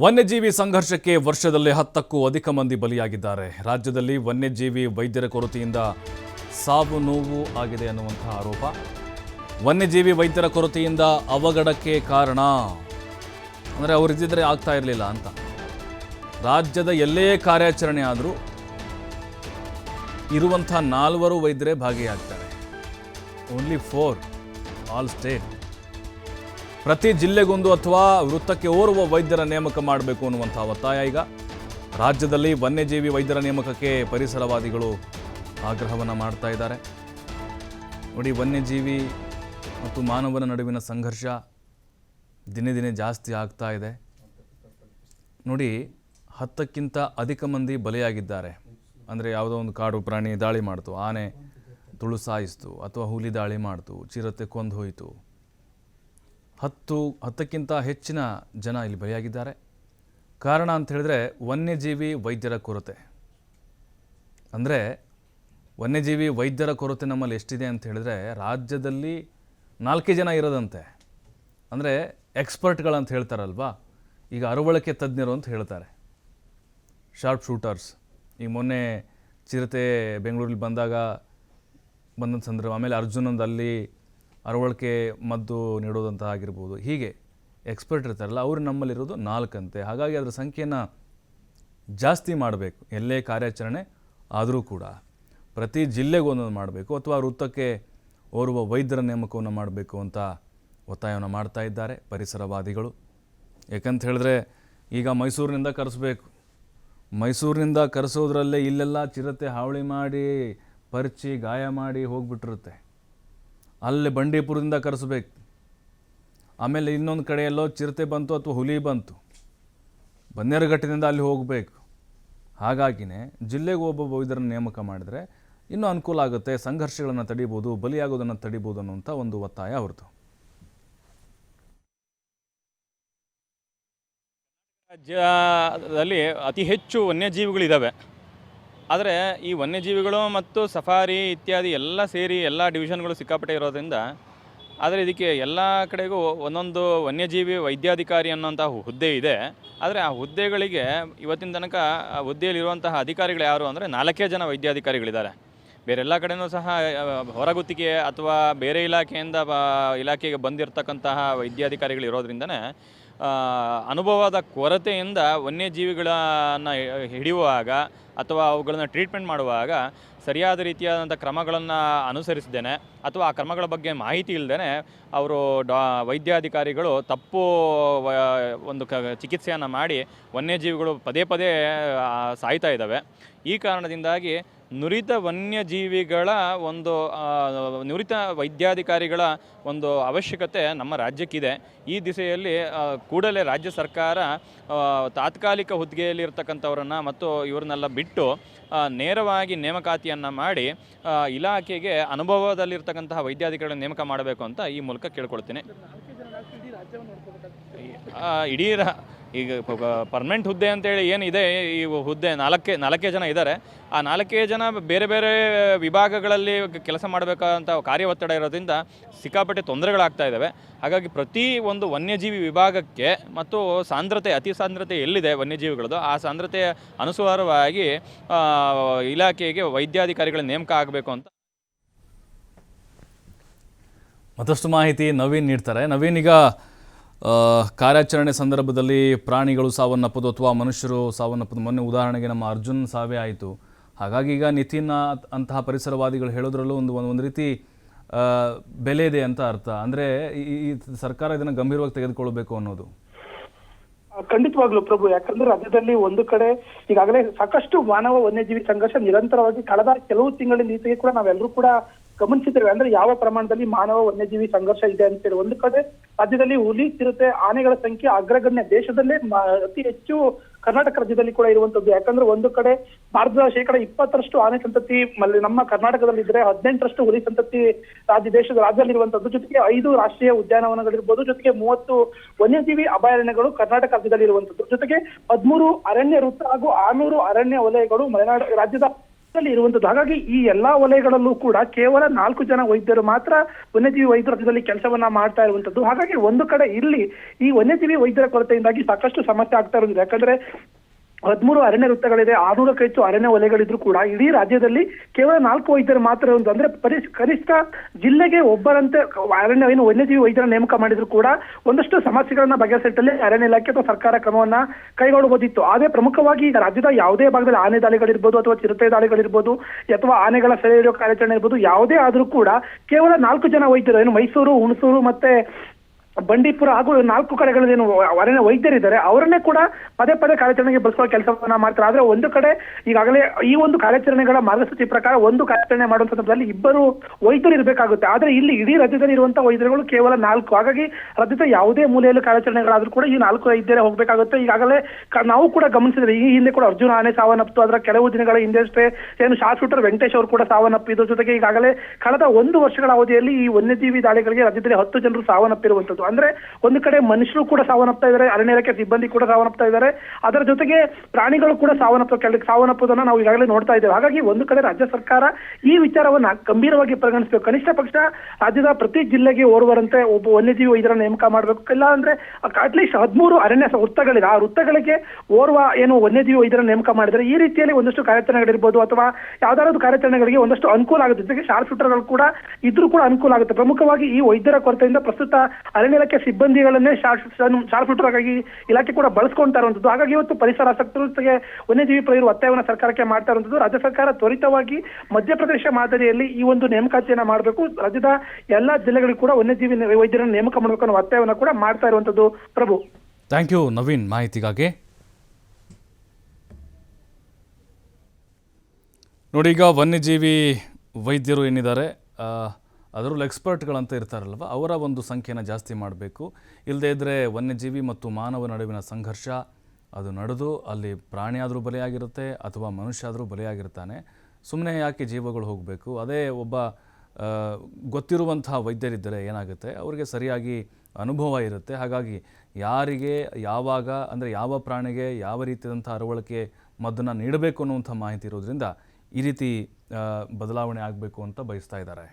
ವನ್ಯಜೀವಿ ಸಂಘರ್ಷಕ್ಕೆ ವರ್ಷದಲ್ಲಿ ಹತ್ತಕ್ಕೂ ಅಧಿಕ ಮಂದಿ ಬಲಿಯಾಗಿದ್ದಾರೆ. ರಾಜ್ಯದಲ್ಲಿ ವನ್ಯಜೀವಿ ವೈದ್ಯರ ಕೊರತೆಯಿಂದ ಸಾವು ನೋವು ಆಗಿದೆ ಅನ್ನುವಂತಹ ಆರೋಪ. ವನ್ಯಜೀವಿ ವೈದ್ಯರ ಕೊರತೆಯಿಂದ ಅವಘಡಕ್ಕೆ ಕಾರಣ? ಅಂದರೆ ಅವರಿದ್ದರೆ ಆಗ್ತಾ ಇರಲಿಲ್ಲ ಅಂತ. ರಾಜ್ಯದ ಎಲ್ಲೇ ಕಾರ್ಯಾಚರಣೆ ಆದರೂ ಇರುವಂಥ ನಾಲ್ವರು ವೈದ್ಯರೇ ಭಾಗಿಯಾಗ್ತಾರೆ. ಓನ್ಲಿ ಫೋರ್ ಆಲ್ ಸ್ಟೇಟ್ ಪ್ರತಿ ಜಿಲ್ಲೆಗೊಂದು ಅಥವಾ ವೃತ್ತಕ್ಕೆ ಓರ್ವ ವೈದ್ಯರ ನೇಮಕ ಮಾಡಬೇಕು ಅನ್ನುವಂಥ ಒತ್ತಾಯ ಈಗ. ರಾಜ್ಯದಲ್ಲಿ ವನ್ಯಜೀವಿ ವೈದ್ಯರ ನೇಮಕಕ್ಕೆ ಪರಿಸರವಾದಿಗಳು ಆಗ್ರಹವನ್ನು ಮಾಡ್ತಾ ಇದ್ದಾರೆ. ನೋಡಿ, ವನ್ಯಜೀವಿ ಮತ್ತು ಮಾನವನ ನಡುವಿನ ಸಂಘರ್ಷ ದಿನೇ ದಿನೇ ಜಾಸ್ತಿ ಆಗ್ತಾ ಇದೆ. ನೋಡಿ, ಹತ್ತಕ್ಕಿಂತ ಅಧಿಕ ಮಂದಿ ಬಲಿಯಾಗಿದ್ದಾರೆ. ಅಂದರೆ ಯಾವುದೋ ಒಂದು ಕಾಡು ಪ್ರಾಣಿ ದಾಳಿ ಮಾಡ್ತು, ಆನೆ ತುಳು ಸಾಯಿಸ್ತು, ಅಥವಾ ಹುಲಿ ದಾಳಿ ಮಾಡ್ತು, ಚಿರತೆ ಕೊಂದು ಹೋಯಿತು. ಹತ್ತು, ಹತ್ತಕ್ಕಿಂತ ಹೆಚ್ಚಿನ ಜನ ಇಲ್ಲಿ ಬಲಿಯಾಗಿದ್ದಾರೆ. ಕಾರಣ ಅಂತ ಹೇಳಿದ್ರೆ ವನ್ಯಜೀವಿ ವೈದ್ಯರ ಕೊರತೆ. ಅಂದರೆ ವನ್ಯಜೀವಿ ವೈದ್ಯರ ಕೊರತೆ ನಮ್ಮಲ್ಲಿ ಎಷ್ಟಿದೆ ಅಂತ ಹೇಳಿದ್ರೆ ರಾಜ್ಯದಲ್ಲಿ ನಾಲ್ಕೇ ಜನ ಇರೋದಂತೆ. ಅಂದರೆ ಎಕ್ಸ್ಪರ್ಟ್ಗಳಂತ ಹೇಳ್ತಾರಲ್ವಾ? ಈಗ ಅರವಳಿಕೆ ತಜ್ಞರು ಅಂತ ಹೇಳ್ತಾರೆ. Sharp shooters. ಈಗ ಮೊನ್ನೆ ಚಿರತೆ ಬೆಂಗಳೂರಲ್ಲಿ ಬಂದಾಗ ಬಂದಂಥ ಸಂದರ್ಭ, ಆಮೇಲೆ ಅರ್ಜುನಂದು ಅಲ್ಲಿ ಅರವಳಿಕೆ ಮದ್ದು ನೀಡೋದಂತ ಆಗಿರ್ಬೋದು. ಹೀಗೆ ಎಕ್ಸ್ಪರ್ಟ್ ಇರ್ತಾರಲ್ಲ, ಅವರು ನಮ್ಮಲ್ಲಿರೋದು ನಾಲ್ಕಂತೆ. ಹಾಗಾಗಿ ಅದರ ಸಂಖ್ಯೆಯನ್ನು ಜಾಸ್ತಿ ಮಾಡಬೇಕು. ಎಲ್ಲೇ ಕಾರ್ಯಾಚರಣೆ ಆದರೂ ಕೂಡ. ಪ್ರತಿ ಜಿಲ್ಲೆಗೂ ಒಂದೊಂದು ಮಾಡಬೇಕು. ಅಥವಾ ವೃತ್ತಕ್ಕೆ ಓರ್ವ ವೈದ್ಯರ ನೇಮಕವನ್ನು ಮಾಡಬೇಕು ಅಂತ ಒತ್ತಾಯವನ್ನು ಮಾಡ್ತಾ ಇದ್ದಾರೆ ಪರಿಸರವಾದಿಗಳು. ಯಾಕಂತ ಹೇಳಿದ್ರೆ, ಈಗ ಮೈಸೂರಿನಿಂದ ಕರೆಸಬೇಕು. ಮೈಸೂರಿನಿಂದ ಕರೆಸೋದ್ರಲ್ಲೇ ಇಲ್ಲೆಲ್ಲ ಚಿರತೆ ಹಾವಳಿ ಮಾಡಿ, ಪರಿಚಿ ಗಾಯ ಮಾಡಿ ಹೋಗ್ಬಿಟ್ಟಿರುತ್ತೆ. ಅಲ್ಲಿ ಬಂಡೀಪುರದಿಂದ ಕರೆಸ್ಬೇಕು. ಆಮೇಲೆ ಇನ್ನೊಂದು ಕಡೆಯಲ್ಲೋ ಚಿರತೆ ಬಂತು ಅಥವಾ ಹುಲಿ ಬಂತು. ಬನ್ನೇರುಘಟ್ಟದಿಂದ ಅಲ್ಲಿ ಹೋಗಬೇಕು. ಹಾಗಾಗಿನೇ ಜಿಲ್ಲೆಗೆ ಒಬ್ಬ ವೈದ್ಯರನ್ನು ನೇಮಕ ಮಾಡಿದರೆ ಇನ್ನೂ ಅನುಕೂಲ ಆಗುತ್ತೆ, ಸಂಘರ್ಷಗಳನ್ನು ತಡಿಬೋದು, ಬಲಿಯಾಗೋದನ್ನು ತಡಿಬೋದು ಅನ್ನುವಂಥ ಒಂದು ಒತ್ತಾಯ ಅವ್ರದ್ದು. ರಾಜ್ಯದಲ್ಲಿ ಅತಿ ಹೆಚ್ಚು ವನ್ಯಜೀವಿಗಳಿದ್ದಾವೆ ಆದರೆ ಈ ವನ್ಯಜೀವಿಗಳು ಮತ್ತು ಸಫಾರಿ ಇತ್ಯಾದಿ ಎಲ್ಲ ಸೇರಿ ಎಲ್ಲ ಡಿವಿಷನ್ಗಳು ಸಿಕ್ಕಾಪಟ್ಟೆ ಇರೋದ್ರಿಂದ, ಆದರೆ ಇದಕ್ಕೆ ಎಲ್ಲ ಕಡೆಗೂ ಒಂದೊಂದು ವನ್ಯಜೀವಿ ವೈದ್ಯಾಧಿಕಾರಿ ಅನ್ನೋಂಥ ಹುದ್ದೆ ಇದೆ. ಆದರೆ ಆ ಹುದ್ದೆಗಳಿಗೆ ಇವತ್ತಿನ ತನಕ ಆ ಹುದ್ದೆಯಲ್ಲಿರುವಂತಹ ಅಧಿಕಾರಿಗಳು ಯಾರು ಅಂದರೆ ನಾಲ್ಕೇ ಜನ ವೈದ್ಯಾಧಿಕಾರಿಗಳಿದ್ದಾರೆ. ಬೇರೆಲ್ಲ ಕಡೆಯೂ ಸಹ ಹೊರಗುತ್ತಿಗೆ ಅಥವಾ ಬೇರೆ ಇಲಾಖೆಯಿಂದ ಇಲಾಖೆಗೆ ಬಂದಿರತಕ್ಕಂತಹ ವೈದ್ಯಾಧಿಕಾರಿಗಳು ಇರೋದ್ರಿಂದನೇ ಅನುಭವದ ಕೊರತೆಯಿಂದ ವನ್ಯಜೀವಿಗಳನ್ನು ಹಿಡಿಯುವಾಗ ಅಥವಾ ಅವುಗಳನ್ನು ಟ್ರೀಟ್ಮೆಂಟ್ ಮಾಡುವಾಗ ಸರಿಯಾದ ರೀತಿಯಾದಂಥ ಕ್ರಮಗಳನ್ನು ಅನುಸರಿಸದೇನೆ ಅಥವಾ ಆ ಕ್ರಮಗಳ ಬಗ್ಗೆ ಮಾಹಿತಿ ಇಲ್ಲದೇ ಅವರು ಡಾ ವೈದ್ಯಾಧಿಕಾರಿಗಳು ತಪ್ಪು ಒಂದು ಕ ಚಿಕಿತ್ಸೆಯನ್ನು ಮಾಡಿ ವನ್ಯಜೀವಿಗಳು ಪದೇ ಪದೇ ಸಾಯ್ತಾ ಇದ್ದಾವೆ. ಈ ಕಾರಣದಿಂದಾಗಿ ನುರಿತ ವನ್ಯಜೀವಿಗಳ ಒಂದು ನುರಿತ ವೈದ್ಯಾಧಿಕಾರಿಗಳ ಒಂದು ಅವಶ್ಯಕತೆ ನಮ್ಮ ರಾಜ್ಯಕ್ಕಿದೆ. ಈ ದಿಸೆಯಲ್ಲಿ ಕೂಡಲೇ ರಾಜ್ಯ ಸರ್ಕಾರ ತಾತ್ಕಾಲಿಕ ಹುದ್ದೆಯಲ್ಲಿರ್ತಕ್ಕಂಥವ್ರನ್ನ ಮತ್ತು ಇವ್ರನ್ನೆಲ್ಲ ಬಿಟ್ಟು ನೇರವಾಗಿ ನೇಮಕಾತಿಯನ್ನು ಮಾಡಿ ಆ, ಇಲಾಖೆಗೆ ಅನುಭವದಲ್ಲಿರ್ತಕ್ಕಂತಹ ವೈದ್ಯಾಧಿಕಾರಿಗಳನ್ನು ನೇಮಕ ಮಾಡಬೇಕು ಅಂತ ಈ ಮೂಲಕ ಕೇಳ್ಕೊಳ್ತೀನಿ. ಇಡೀ ಈಗ ಪರ್ಮನೆಂಟ್ ಹುದ್ದೆ ಅಂತೇಳಿ ಏನಿದೆ ಈ ಹುದ್ದೆ ನಾಲ್ಕೇ ನಾಲ್ಕೇ ಜನ ಇದ್ದಾರೆ ಆ ನಾಲ್ಕೇ ಜನ ಬೇರೆ ಬೇರೆ ವಿಭಾಗಗಳಲ್ಲಿ ಕೆಲಸ ಮಾಡಬೇಕಾದಂಥ ಕಾರ್ಯ ಒತ್ತಡ ಇರೋದ್ರಿಂದ ಸಿಕ್ಕಾಪಟ್ಟೆ ತೊಂದರೆಗಳಾಗ್ತಾ ಇದ್ದಾವೆ ಹಾಗಾಗಿ ಪ್ರತಿ ಒಂದು ವನ್ಯಜೀವಿ ವಿಭಾಗಕ್ಕೆ ಮತ್ತು ಸಾಂದ್ರತೆ, ಅತಿ ಸಾಂದ್ರತೆ ಎಲ್ಲಿದೆ ವನ್ಯಜೀವಿಗಳದ್ದು? ಆ ಸಾಂದ್ರತೆಯ ಅನುಸಾರವಾಗಿ ಇಲಾಖೆಗೆ ವೈದ್ಯಾಧಿಕಾರಿಗಳ ನೇಮಕ ಆಗಬೇಕು ಅಂತ ಮತ್ತಷ್ಟು ಮಾಹಿತಿ ನವೀನ್ ನೀಡ್ತಾರೆ. ನವೀನ್, ಈಗ ಕಾರ್ಯಾಚರಣೆ ಸಂದರ್ಭದಲ್ಲಿ ಪ್ರಾಣಿಗಳು ಸಾವನ್ನಪ್ಪದು ಅಥವಾ ಮನುಷ್ಯರು ಸಾವನ್ನಪ್ಪದು. ಮೊನ್ನೆ ಉದಾಹರಣೆಗೆ ನಮ್ಮ ಅರ್ಜುನ್ ಸಾವೇ ಆಯಿತು. ಹಾಗಾಗಿ ಈಗ ನಿತಿನ್ ಅಂತಹ ಪರಿಸರವಾದಿಗಳು ಹೇಳೋದ್ರಲ್ಲೂ ಒಂದು ಒಂದು ರೀತಿ ಬೆಲೆ ಇದೆ ಅಂತ ಅರ್ಥ. ಅಂದರೆ ಈ ಈ ಸರ್ಕಾರ ಇದನ್ನು ಗಂಭೀರವಾಗಿ ತೆಗೆದುಕೊಳ್ಬೇಕು ಅನ್ನೋದು. ಖಂಡಿತವಾಗ್ಲು ಪ್ರಭು. ಯಾಕಂದ್ರೆ ರಾಜ್ಯದಲ್ಲಿ ಒಂದು ಕಡೆ ಈಗಾಗಲೇ ಸಾಕಷ್ಟು ಮಾನವ ವನ್ಯಜೀವಿ ಸಂಘರ್ಷ ನಿರಂತರವಾಗಿ ಕಳೆದ ಕೆಲವು ತಿಂಗಳಿಂದ ಈಚೆಗೆ ಕೂಡ ನಾವೆಲ್ಲರೂ ಕೂಡ ಗಮನಿಸಿದ್ದೇವೆ. ಅಂದ್ರೆ ಯಾವ ಪ್ರಮಾಣದಲ್ಲಿ ಮಾನವ ವನ್ಯಜೀವಿ ಸಂಘರ್ಷ ಇದೆ ಅಂತೇಳಿ ಒಂದು ಕಡೆ, ರಾಜ್ಯದಲ್ಲಿ ಹುಲಿ, ಚಿರತೆ, ಆನೆಗಳ ಸಂಖ್ಯೆ ಅಗ್ರಗಣ್ಯ ದೇಶದಲ್ಲೇ ಅತಿ ಹೆಚ್ಚು ಕರ್ನಾಟಕ ರಾಜ್ಯದಲ್ಲಿ ಕೂಡ ಇರುವಂತದ್ದು. ಯಾಕಂದ್ರೆ ಒಂದು ಕಡೆ ಭಾರತದ ಶೇಕಡ ಇಪ್ಪತ್ತರಷ್ಟು ಆನೆ ಸಂತತಿ ನಮ್ಮ ಕರ್ನಾಟಕದಲ್ಲಿ ಇದ್ರೆ ಹದಿನೆಂಟರಷ್ಟು ಹುಲಿ ಸಂತತಿ ರಾಜ್ಯ, ದೇಶದ ರಾಜ್ಯದಲ್ಲಿ ಇರುವಂತದ್ದು. ಜೊತೆಗೆ ಐದು ರಾಷ್ಟ್ರೀಯ ಉದ್ಯಾನವನಗಳಿರ್ಬೋದು. ಜೊತೆಗೆ ಮೂವತ್ತು ವನ್ಯಜೀವಿ ಅಭಯಾರಣ್ಯಗಳು ಕರ್ನಾಟಕ ರಾಜ್ಯದಲ್ಲಿ ಇರುವಂತದ್ದು. ಜೊತೆಗೆ ಹದಿಮೂರು ಅರಣ್ಯ ವೃತ್ತ ಹಾಗೂ ಆರ್ನೂರು ಅರಣ್ಯ ವಲಯಗಳು ಮಲೆನಾಡು, ರಾಜ್ಯದ ಇರುವಂತದ್ದು. ಹಾಗಾಗಿ ಈ ಎಲ್ಲಾ ವಲಯಗಳಲ್ಲೂ ಕೂಡ ಕೇವಲ ನಾಲ್ಕು ಜನ ವೈದ್ಯರು ಮಾತ್ರ ವನ್ಯಜೀವಿ ವೈದ್ಯರ ಹಂತದಲ್ಲಿ ಕೆಲಸವನ್ನ ಮಾಡ್ತಾ ಇರುವಂತದ್ದು. ಹಾಗಾಗಿ ಒಂದು ಕಡೆ ಇಲ್ಲಿ ಈ ವನ್ಯಜೀವಿ ವೈದ್ಯರ ಕೊರತೆಯಿಂದಾಗಿ ಸಾಕಷ್ಟು ಸಮಸ್ಯೆ ಆಗ್ತಾ ಇರುವುದು ಯಾಕಂದ್ರೆ ಹದಿಮೂರು ಅರಣ್ಯ ವೃತ್ತಗಳಿದೆ ಆರ್ನೂರಕ್ಕೂ ಹೆಚ್ಚು ಅರಣ್ಯ ವಲಯಗಳಿದ್ರು ಕೂಡ ಇಡೀ ರಾಜ್ಯದಲ್ಲಿ ಕೇವಲ ನಾಲ್ಕು ವೈದ್ಯರು ಮಾತ್ರ ಒಂದು ಅಂದ್ರೆ ಕನಿಷ್ಠ ಜಿಲ್ಲೆಗೆ ಒಬ್ಬರಂತೆ ಅರಣ್ಯ ಏನು ವನ್ಯಜೀವಿ ವೈದ್ಯರ ನೇಮಕ ಮಾಡಿದ್ರು ಕೂಡ ಒಂದಷ್ಟು ಸಮಸ್ಯೆಗಳನ್ನ ಬಗೆಹರಿಸಿಟ್ಟಲ್ಲಿ ಅರಣ್ಯ ಇಲಾಖೆ ಅಥವಾ ಸರ್ಕಾರ ಕ್ರಮವನ್ನ ಕೈಗೊಳ್ಳಬಹುದಿತ್ತು ಆದ್ರೆ ಪ್ರಮುಖವಾಗಿ ಈಗ ರಾಜ್ಯದ ಯಾವುದೇ ಭಾಗದಲ್ಲಿ ಆನೆ ದಾಳಿಗಳಿರ್ಬೋದು ಅಥವಾ ಚಿರತೆ ದಾಳಿಗಳಿರ್ಬೋದು ಅಥವಾ ಆನೆಗಳ ಸೆರೆ ಹಿಡಿಯೋ ಕಾರ್ಯಾಚರಣೆ ಇರ್ಬೋದು, ಯಾವುದೇ ಆದ್ರೂ ಕೂಡ ಕೇವಲ ನಾಲ್ಕು ಜನ ವೈದ್ಯರು, ಏನು ಮೈಸೂರು, ಹುಣಸೂರು ಮತ್ತೆ ಬಂಡೀಪುರ ಹಾಗೂ ನಾಲ್ಕು ಕಡೆಗಳೇನು ಅರಣ್ಯ ವೈದ್ಯರಿದ್ದಾರೆ, ಅವರನ್ನೇ ಕೂಡ ಪದೇ ಪದೇ ಕಾರ್ಯಾಚರಣೆಗೆ ಬಳಸುವ ಕೆಲಸವನ್ನ ಮಾಡ್ತಾರೆ. ಆದ್ರೆ ಒಂದು ಕಡೆ ಈಗಾಗಲೇ ಈ ಒಂದು ಕಾರ್ಯಾಚರಣೆಗಳ ಮಾರ್ಗಸೂಚಿ ಪ್ರಕಾರ ಒಂದು ಕಾರ್ಯಾಚರಣೆ ಮಾಡುವಂತ ಸಂದರ್ಭದಲ್ಲಿ ಇಬ್ಬರು ವೈದ್ಯರು ಇರಬೇಕಾಗುತ್ತೆ. ಆದ್ರೆ ಇಲ್ಲಿ ಇಡೀ ರಾಜ್ಯದಲ್ಲಿ ಇರುವಂತಹ ವೈದ್ಯರುಗಳು ಕೇವಲ ನಾಲ್ಕು. ಹಾಗಾಗಿ ರಾಜ್ಯದ ಯಾವುದೇ ಮೂಲೆಯಲ್ಲಿ ಕಾರ್ಯಾಚರಣೆಗಳಾದ್ರೂ ಕೂಡ ಈ ನಾಲ್ಕು ವೈದ್ಯರೇ ಹೋಗಬೇಕಾಗುತ್ತೆ. ಈಗಾಗಲೇ ನಾವು ಕೂಡ ಗಮನಿಸಿದ್ರೆ ಈ ಹಿಂದೆ ಕೂಡ ಅರ್ಜುನ ಆನೆ ಸಾವನ್ನಪ್ಪಿತು ಅದರ ಕೆಲವು ದಿನಗಳ ಹಿಂದೆ ಅಷ್ಟೇ ಏನು ಶಾರ್ಟ್ ಶೂಟರ್ ವೆಂಕಟೇಶ್ ಅವರು ಕೂಡ ಸಾವನ್ನಪ್ಪಿದ್ರು ಜೊತೆಗೆ ಈಗಾಗಲೇ ಕಳೆದ ಒಂದು ವರ್ಷಗಳ ಅವಧಿಯಲ್ಲಿ ಈ ವನ್ಯಜೀವಿ ದಾಳಿಗಳಿಗೆ ರಾಜ್ಯದಲ್ಲಿ ಹತ್ತು ಜನರು ಸಾವನ್ನಪ್ಪಿರುವಂತದ್ದು ಅಂದ್ರೆ ಒಂದು ಕಡೆ ಮನುಷ್ಯರು ಕೂಡ ಸಾವನ್ನಪ್ತಾ ಇದ್ದಾರೆ, ಅರಣ್ಯ ಇಲಾಖೆ ಸಿಬ್ಬಂದಿ ಕೂಡ ಸಾವನ್ನಪ್ತಾ ಇದ್ದಾರೆ. ಅದರ ಜೊತೆಗೆ ಪ್ರಾಣಿಗಳು ಕೂಡ ಸಾವನ್ನಪ್ಪ ಕೆಳಕ್ಕೆ ಸಾವನ್ನಪ್ಪೋದನ್ನ ನಾವು ಈಗಾಗಲೇ ನೋಡ್ತಾ ಇದ್ದೇವೆ. ಹಾಗಾಗಿ ಒಂದು ಕಡೆ ರಾಜ್ಯ ಸರ್ಕಾರ ಈ ವಿಚಾರವನ್ನ ಗಂಭೀರವಾಗಿ ಪರಿಗಣಿಸಬೇಕು. ಕನಿಷ್ಠ ಪಕ್ಷ ರಾಜ್ಯದ ಪ್ರತಿ ಜಿಲ್ಲೆಗೆ ಓರ್ವರಂತೆ ಒಬ್ಬ ವನ್ಯಜೀವಿ ಇದರ ನೇಮಕ ಮಾಡಬೇಕು. ಇಲ್ಲ ಅಂದ್ರೆ ಅಟ್ಲೀಸ್ಟ್ ಹದಿಮೂರು ಅರಣ್ಯ ವೃತ್ತಗಳಿದೆ ಆ ವೃತ್ತಗಳಿಗೆ ಓರ್ವ ಏನು ವನ್ಯಜೀವಿ ಇದರ ನೇಮಕ ಮಾಡಿದರೆ ಈ ರೀತಿಯಲ್ಲಿ ಒಂದಷ್ಟು ಕಾರ್ಯಾಚರಣೆಗಳಿರ್ಬೋದು ಅಥವಾ ಯಾವ್ದಾದ್ರು ಕಾರ್ಯಾಚರಣೆಗಳಿಗೆ ಒಂದಷ್ಟು ಅನುಕೂಲ ಆಗುತ್ತೆ. ಜೊತೆಗೆ ಶಾರ್ಟ್ ಶೂಟರ್ಗಳು ಕೂಡ ಇದ್ರೂ ಕೂಡ ಅನುಕೂಲ ಆಗುತ್ತೆ. ಪ್ರಮುಖವಾಗಿ ಈ ವೈದ್ಯರ ಕೊರತೆಯಿಂದ ಪ್ರಸ್ತುತ ಅರಣ್ಯ ಇಲಾಖೆ ಸಿಬ್ಬಂದಿಗಳನ್ನೇ ಶಾರ್ಟ್ ಆಗಿ ಇಲಾಖೆ ಕೂಡ ಬಳಸ್ಕೊಂತಾ ಇರುವಂತದ್ದು ಹಾಗಾಗಿ ಇವತ್ತು ಪರಿಸರ ಆಸಕ್ತರಿಗೆ ವನ್ಯಜೀವಿ ಪ್ರಯೋಗ ಒತ್ತಾಯವನ್ನು ಸರ್ಕಾರಕ್ಕೆ ಮಾಡ್ತಾ ಇರುವಂತದ್ದು ರಾಜ್ಯ ಸರ್ಕಾರ ತ್ವರಿತವಾಗಿ ಮಧ್ಯಪ್ರದೇಶ ಮಾದರಿಯಲ್ಲಿ ಈ ಒಂದು ನೇಮಕಾತಿಯನ್ನ ಮಾಡಬೇಕು. ರಾಜ್ಯದ ಎಲ್ಲಾ ಜಿಲ್ಲೆಗಳಿಗೂ ಕೂಡ ವನ್ಯಜೀವಿ ವೈದ್ಯರನ್ನು ನೇಮಕ ಮಾಡಬೇಕು ಅನ್ನೋ ಒತ್ತಾಯವನ್ನು ಕೂಡ ಮಾಡ್ತಾ ಇರುವಂತದ್ದು ಪ್ರಭು. ಥ್ಯಾಂಕ್ ಯು ನವೀನ್ ಮಾಹಿತಿಗಾಗಿ. ನೋಡಿ, ಈಗ ವನ್ಯಜೀವಿ ವೈದ್ಯರು ಏನಿದ್ದಾರೆ ಅದರಲ್ಲೂ ಎಕ್ಸ್ಪರ್ಟ್ಗಳಂತ ಇರ್ತಾರಲ್ವ? ಅವರ ಒಂದು ಸಂಖ್ಯೆನ ಜಾಸ್ತಿ ಮಾಡಬೇಕು. ಇಲ್ಲದೇ ಇದ್ದರೆ ವನ್ಯಜೀವಿ ಮತ್ತು ಮಾನವ ನಡುವಿನ ಸಂಘರ್ಷ, ಅದು ನಡೆದು ಅಲ್ಲಿ ಪ್ರಾಣಿಯಾದರೂ ಬಲಿಯಾಗಿರುತ್ತೆ ಅಥವಾ ಮನುಷ್ಯ ಆದರೂ ಬಲಿಯಾಗಿರ್ತಾನೆ. ಸುಮ್ಮನೆ ಯಾಕೆ ಜೀವಗಳು ಹೋಗಬೇಕು? ಅದೇ ಒಬ್ಬ ಗೊತ್ತಿರುವಂತಹ ವೈದ್ಯರಿದ್ದರೆ ಏನಾಗುತ್ತೆ? ಅವರಿಗೆ ಸರಿಯಾಗಿ ಅನುಭವ ಇರುತ್ತೆ. ಹಾಗಾಗಿ ಯಾರಿಗೆ ಯಾವಾಗ, ಅಂದರೆ ಯಾವ ಪ್ರಾಣಿಗೆ ಯಾವ ರೀತಿಯಾದಂಥ ಅರವಳಿಕೆ ಮದ್ದನ್ನು ನೀಡಬೇಕು ಅನ್ನುವಂಥ ಮಾಹಿತಿ ಇರೋದ್ರಿಂದ ಈ ರೀತಿ ಬದಲಾವಣೆ ಆಗಬೇಕು ಅಂತ ಬಯಸ್ತಾ ಇದ್ದಾರೆ.